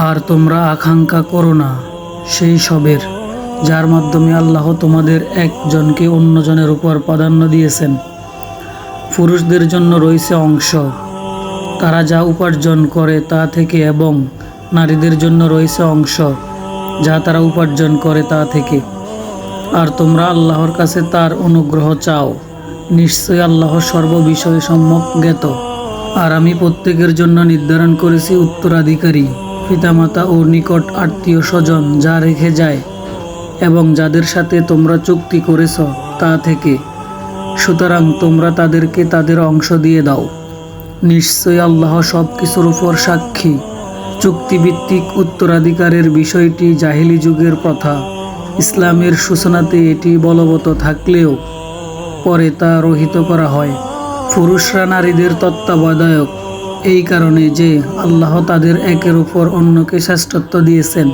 আর তোমরা আকাঙ্ক্ষা করো না, সেই সবের, যার মাধ্যমে আল্লাহ তোমাদের একজনকে অন্যজনের উপর প্রাধান্য দিয়েছেন। পুরুষদের জন্য রয়েছে অংশ। তারা যা উপার্জন করে তা থেকে এবং নারীদের জন্য রয়েছে অংশ, যা তারা উপার্জন করে তা থেকে। আর তোমরা আল্লাহর কাছে তার অনুগ্রহ চাও। নিশ্চয়ই আল্লাহ সর্ববিষয়ে সম্যক জ্ঞাত। আর আমি প্রত্যেকের জন্য নির্ধারণ করেছি উত্তরাধিকারী। পিতামাতা ও নিকট আত্মীয় স্বজন যা রেখে যায় এবং যাদের সাথে তোমরা চুক্তি করেছ তা থেকে। সুতরাং তোমরা তাদেরকে তাদের অংশ দিয়ে দাও। নিশ্চয়ই আল্লাহ সব কিছুর উপর সাক্ষী। চুক্তিভিত্তিক উত্তরাধিকারের বিষয়টি জাহিলি যুগের প্রথা। ইসলামের সূচনাতে এটি বলবৎ থাকলেও পরে তা রহিত করা হয়। পুরুষরা নারীদের তত্ত্বাবধায়ক। এই কারণে যে আল্লাহ তাদের একের উপর অন্যকে শ্রেষ্ঠত্ব দিয়েছেন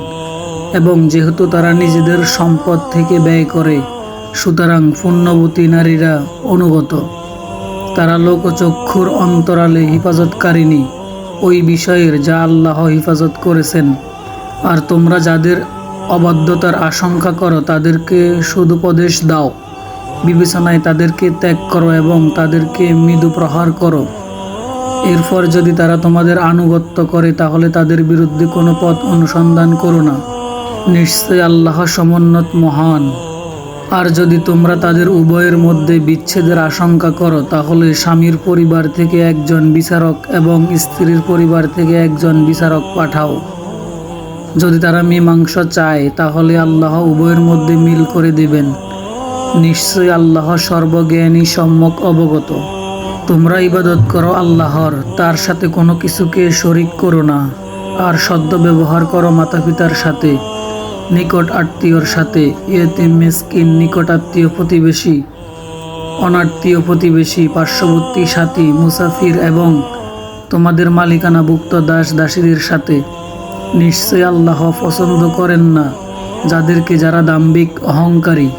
এবং যেহেতু তারা নিজেদের সম্পদ থেকে ব্যয় করে, সুতরাং পুণ্যবতী নারীরা অনুগত। তারা লোকচক্ষুর অন্তরালে হিফাজতকারিনী ওই বিষয়ের যা আল্লাহ হেফাজত করেছেন। আর তোমরা যাদের অবাধ্যতার আশঙ্কা করো, তাদেরকে সদুপদেশ দাও। বিবেচনায় তাদেরকে ত্যাগ করো এবং তাদেরকে মৃদু প্রহার করো। এরপর যদি তারা তোমাদের আনুগত্য করে, তাহলে তাদের বিরুদ্ধে কোনো পথ অনুসন্ধান করো না। নিশ্চয় আল্লাহ সমুন্নত মহান। আর যদি তোমরা তাদের উভয়ের মধ্যে বিচ্ছেদের আশঙ্কা করো, তাহলে স্বামীর পরিবার থেকে একজন বিচারক এবং স্ত্রীর পরিবার থেকে একজন বিচারক পাঠাও। যদি তারা মীমাংসা চায়, তাহলে আল্লাহ উভয়ের মধ্যে মিল করে দেবেন। নিশ্চয়ই আল্লাহ সর্বজ্ঞানী সম্যক অবগত। তোমরা ইবাদত করো আল্লাহর, তার সাথে কোনো কিছুকে শরিক করো না, আর সদ্য ব্যবহার করো মাতা পিতার সাথে, নিকট আত্মীয়র সাথে ইয়েতিম মিসকিন, নিকট আত্মীয় প্রতিবেশী, অনাত্মীয় প্রতিবেশী, পার্শ্ববর্তী সাথী, মুসাফির এবং তোমাদের মালিকানাভুক্ত দাস দাসীদের সাথে। নিশ্চয় আল্লাহ পছন্দ করেন না, যাদেরকে যারা দাম্ভিক, অহংকারী।